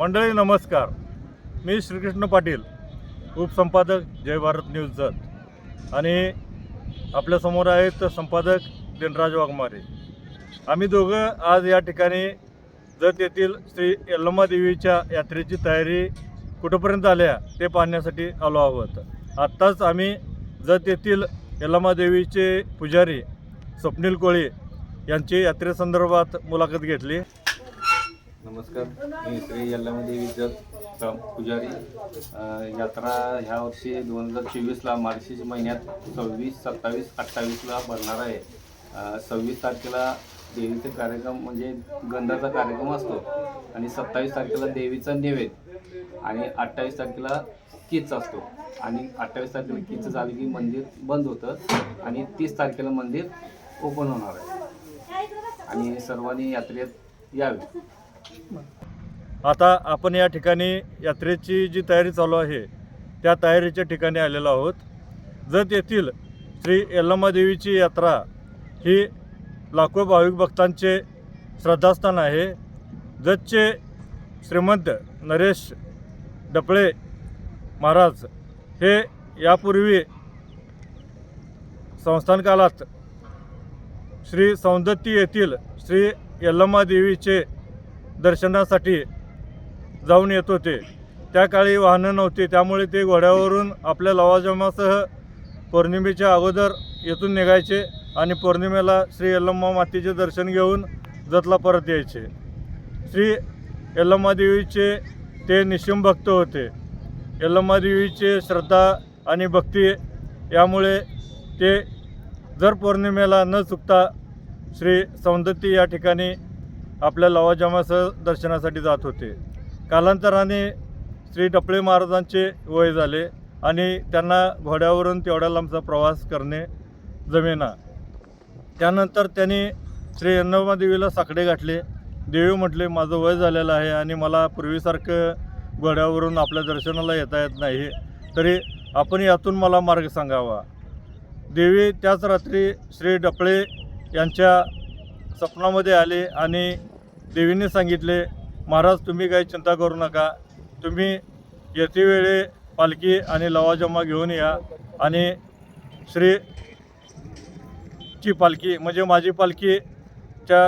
मंडळी नमस्कार. मी श्रीकृष्ण पाटील उपसंपादक जय भारत न्यूज जत. आणि आपल्यासमोर आहेत संपादक दिनराज वाघमारे. आम्ही दोघं आज या ठिकाणी जत येथील श्री यल्लम्मा देवीच्या यात्रेची तयारी कुठंपर्यंत आल्या ते पाहण्यासाठी आलो आहोत. आत्ताच आम्ही जत येथील यल्लम्मा देवीचे पुजारी स्वप्नील कोळी यांची यात्रेसंदर्भात मुलाखत घेतली. नमस्कार. मी श्री यल्लामदेवी जग पुजारी. यात्रा ह्या वर्षी दोन हजार चोवीसला मार्च महिन्यात सव्वीस सत्तावीस अठ्ठावीसला भरणार आहे. सव्वीस तारखेला देवीचा कार्यक्रम म्हणजे गंधाचा कार्यक्रम असतो. आणि सत्तावीस तारखेला देवीचा नैवेद्य. आणि अठ्ठावीस तारखेला कीच असतो. आणि अठ्ठावीस तारखेला कीच झाली की मंदिर बंद होतं. आणि तीस तारखेला मंदिर ओपन होणार आहे. आणि सर्वांनी यात्रेत यावे. आता आपण या ठिकाणी यात्रेची जी तयारी चालू आहे त्या तयारीच्या ठिकाणी आलेलो आहोत. जत येथील श्री यल्लम्मा देवीची यात्रा ही लाखो भाविक भक्तांचे श्रद्धास्थान आहे. जतचे श्रीमंत नरेश डपळे महाराज हे यापूर्वी संस्थान काळात श्री सौंदत्ती येथील श्री यल्लम्मा देवीचे दर्शनासाठी जाऊन येत होते. त्या काळी वाहनं नव्हती त्यामुळे ते घोड्यावरून आपल्या लवाजमासह पौर्णिमेच्या अगोदर येथून निघायचे आणि पौर्णिमेला श्री यल्लम्मा मातेचे दर्शन घेऊन जतला परत यायचे. श्री यल्लम्मा देवीचे ते निशिम भक्त होते. यल्लम्मा देवीचे श्रद्धा आणि भक्ती यामुळे ते जर पौर्णिमेला न चुकता श्री सौंदती या ठिकाणी आपल्या लवाजमासह दर्शनासाठी जात होते. कालांतराने श्री टपळे महाराजांचे वय झाले आणि त्यांना घोड्यावरून तेवढ्या लांबचा प्रवास करणे जमेना. त्यानंतर त्यांनी श्री यन्नमा देवीला साकडे गाठले देवी म्हटले माझं वय झालेलं आहे आणि मला पूर्वीसारखं घोड्यावरून आपल्या दर्शनाला येता येत नाही. तरी आपण यातून मला मार्ग सांगावा. देवी त्याच रात्री श्री डपळे यांच्या स्वप्नामध्ये आले आणि देवीने सांगितले महाराज तुम्ही काही चिंता करू नका. तुम्ही येतेवेळी पालखी आणि लवाजमा घेऊन या आणि श्री ची पालखी म्हणजे माझी पालखीच्या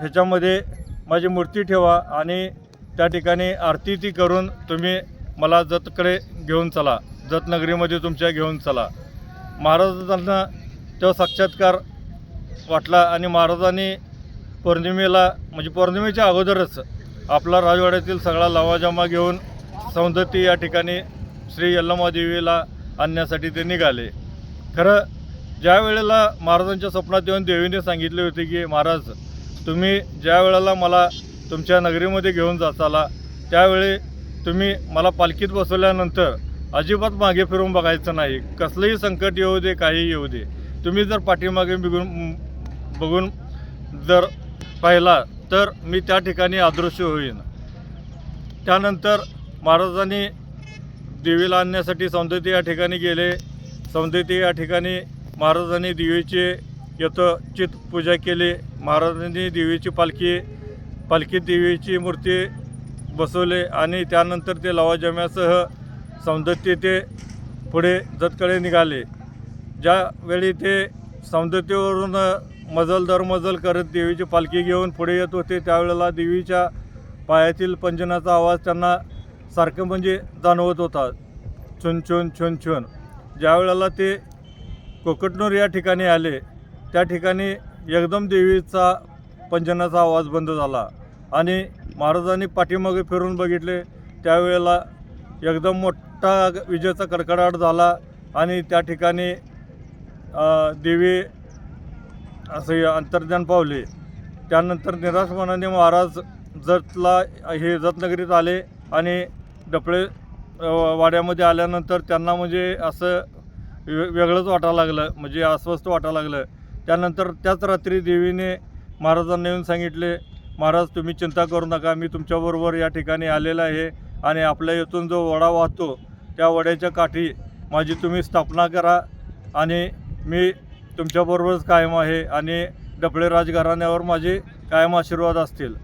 ह्याच्यामध्ये माझी मूर्ती ठेवा आणि त्या ठिकाणी आरती ती करून तुम्ही मला जतकडे घेऊन चला. जतनगरीमध्ये तुमच्या घेऊन चला. महाराजांना तो साक्षात्कार वाटला आणि महाराजांनी पौर्णिमेला म्हणजे पौर्णिमेच्या अगोदरच आपला राजवाड्यातील सगळा लवाजमा घेऊन सौंदती या ठिकाणी श्री यल्लमादेवीला आणण्यासाठी ते निघाले. खरं ज्या वेळेला महाराजांच्या स्वप्नात येऊन देवीने सांगितले होते की महाराज तुम्ही ज्या वेळेला मला तुमच्या नगरीमध्ये घेऊन जाताला त्यावेळी तुम्ही मला पालखीत बसवल्यानंतर अजिबात मागे फिरून बघायचं नाही. कसलंही संकट येऊ दे काही येऊ दे. तुम्ही जर पाठीमागे बिघून बघून जर पाहिला तर मी त्या ठिकाणी अदृश्य होईन. त्यानंतर महाराजांनी देवीला आणण्यासाठी सौंदत्य या ठिकाणी गेले. सौंदती या ठिकाणी महाराजांनी देवीचे यथ चित पूजा केली. महाराजांनी देवीची पालखी पालखीत देवीची मूर्ती बसवले आणि त्यानंतर ते लवाजम्यासह सौंदत्य ते पुढे जतकडे निघाले. ज्यावेळी ते सौंदत्यवरून मजल दर मजल करत देवीची पालखी घेऊन पुढे येत होते. त्यावेळेला देवीच्या पायातील पंजनाचा आवाज त्यांना सारखं म्हणजे जाणवत होता. छुन छुन छुन छुन. ज्यावेळेला ते कोकटनूर या ठिकाणी आले त्या ठिकाणी एकदम देवीचा पंजनाचा आवाज बंद झाला आणि महाराजांनी पाठीमागे फिरून बघितले. त्यावेळेला एकदम मोठा विजेचा कडकडाट झाला आणि त्या ठिकाणी देवी असे अंतर्ज्ञान पावले. त्यानंतर निराशमनाने महाराज जतला हे जतनगरीत आले आणि डपळे वाड्यामध्ये आल्यानंतर त्यांना म्हणजे असं वे वेगळंच वाटायला लागलं म्हणजे अस्वस्थ वाटायला लागलं. त्यानंतर त्याच रात्री देवीने महाराजांना येऊन सांगितले महाराज तुम्ही चिंता करू नका मी तुमच्याबरोबर या ठिकाणी आलेला आहे आणि आपल्या इथून जो वडा वाहतो त्या वड्याच्या काठी माझी तुम्ही स्थापना करा आणि मी तुमच्याबरोबरच कायम आहे आणि डपळे राजघराण्यावर माझे कायम आशीर्वाद असतील.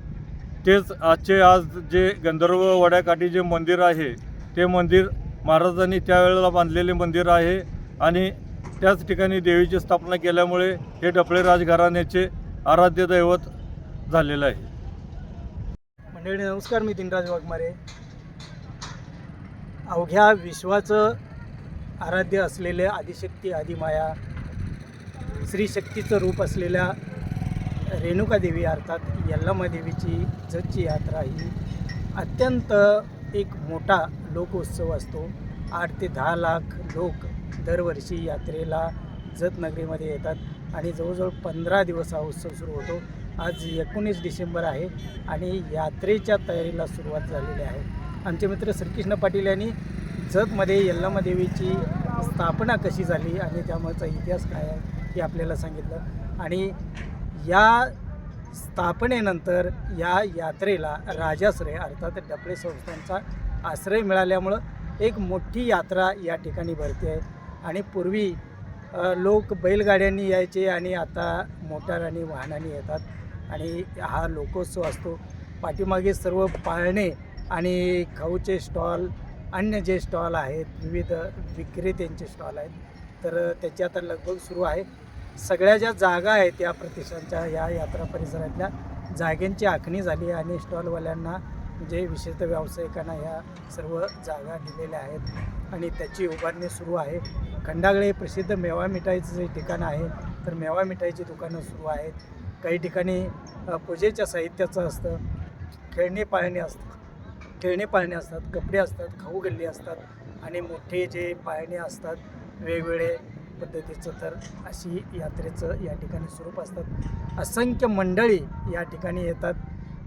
तेच आजचे आज जे गंधर्व वड्याकाठी जे मंदिर आहे ते मंदिर महाराजांनी त्यावेळेला बांधलेले मंदिर आहे आणि त्याच ठिकाणी देवीची स्थापना केल्यामुळे हे डपळे राजघराण्याचे आराध्य दैवत झालेलं आहे. मंडळी नमस्कार मी दिनराज वाघमारे. अवघ्या विश्वाचं आराध्य असलेले आदिशक्ती आदिमाया श्री शक्तीचं रूप असलेल्या रेणुका देवी अर्थात यल्लामा देवीची जतची यात्रा ही अत्यंत एक मोठा लोकोत्सव असतो. आठ ते दहा लाख लोक दरवर्षी यात्रेला जत नगरीमध्ये येतात आणि जवळजवळ पंधरा दिवस हा उत्सव सुरू होतो. आज एकोणीस डिसेंबर आहे आणि यात्रेच्या तयारीला सुरुवात झालेली आहे. आमचे मित्र श्रीकृष्ण पाटील यांनी जतमध्ये यल्लामा देवीची स्थापना कशी झाली आणि त्यामागचा इतिहास काय आहे? हे आपल्याला सांगितलं. आणि या स्थापनेनंतर या यात्रेला राजाश्रय अर्थात डपळे संस्थांचा आश्रय मिळाल्यामुळं एक मोठी यात्रा या ठिकाणी भरते आहे. आणि पूर्वी लोक बैलगाड्यांनी यायचे आणि आता मोटार आणि वाहनाने येतात. आणि हा लोकोत्सव असतो. पाठीमागे सर्व पाळणे आणि खाऊचे स्टॉल अन्य जे स्टॉल आहेत विविध विक्रेत्यांचे स्टॉल आहेत तर त्याची आता लगभग सुरू आहे. सगळ्या ज्या जागा आहेत या प्रतिष्ठानच्या या यात्रा परिसरातल्या जागेंची आखणी झाली आणि स्टॉलवाल्यांना म्हणजे विशेषतः व्यावसायिकांना ह्या सर्व जागा दिलेल्या आहेत आणि त्याची उभारणी सुरू आहे. खंडागळे प्रसिद्ध मेवा मिठाईचं जे ठिकाण आहे तर मेवा मिठाईची दुकानं सुरू आहेत. काही ठिकाणी पूजेच्या साहित्याचं असतं खेळणे पाळणे असतात खेळणे पाळणे असतात कपडे असतात खाऊ गल्ली असतात आणि मोठे जे पाळणे असतात वेगवेगळे पद्धतीचं तर अशी यात्रेचं या ठिकाणी स्वरूप असतात. असंख्य मंडळी या ठिकाणी येतात.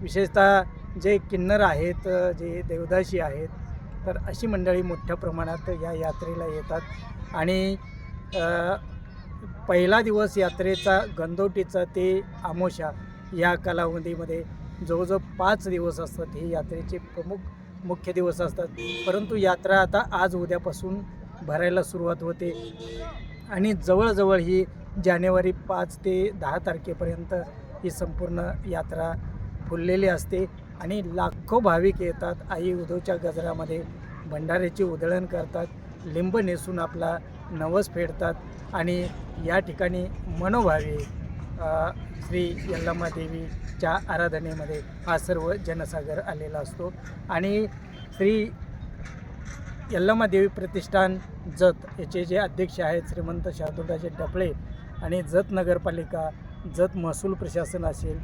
विशेषतः जे किन्नर आहेत जे देवदासी आहेत तर अशी मंडळी मोठ्या प्रमाणात या यात्रेला येतात. आणि पहिला दिवस यात्रेचा गंदोटीचा ते आमोशा या कालावधीमध्ये जवळजवळ पाच दिवस असतात. हे यात्रेचे प्रमुख मुख्य दिवस असतात. परंतु यात्रा आता आज उद्यापासून भरायला सुरुवात होते. आणि जवळजवळ ही जानेवारी पाच ते दहा तारखेपर्यंत ही संपूर्ण यात्रा फुललेली असते आणि लाखो भाविक येतात. आई उद्धवच्या गजरामध्ये भंडाऱ्याची उधळण करतात. लिंब नेसून आपला नवस फेडतात आणि या ठिकाणी मनोभावे श्री यल्लामा देवीच्या आराधनेमध्ये हा सर्व जनसागर आलेला असतो. आणि श्री यल्लमा देवी प्रतिष्ठान जत याचे जे अध्यक्ष आहेत श्रीमंत शार्दुलराजे डपळे आणि जत नगरपालिका जत महसूल प्रशासन असेल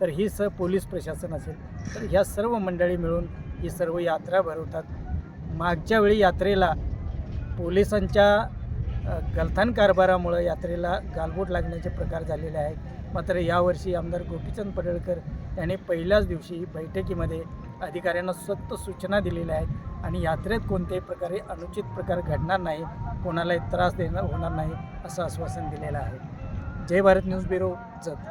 तर ही स पोलीस प्रशासन असेल तर ह्या सर्व मंडळी मिळून ही सर्व यात्रा भरवतात. मागच्या वेळी यात्रेला पोलिसांच्या गलथान कारभारामुळं यात्रेला गालबोट लागण्याचे प्रकार झालेले आहेत. मात्र यावर्षी आमदार गोपीचंद पडळकर यांनी पहिल्याच दिवशी बैठकीमध्ये अधिकाऱ्यांना सक्त सूचना दिलेल्या आहेत. आणि यात्रेत कोणत्याही प्रकारे अनुचित प्रकार घडणार नाही कोणालाही त्रास देणार होणार नाही असं आश्वासन दिलेलं आहे. Jai Bharat news bureau Jat.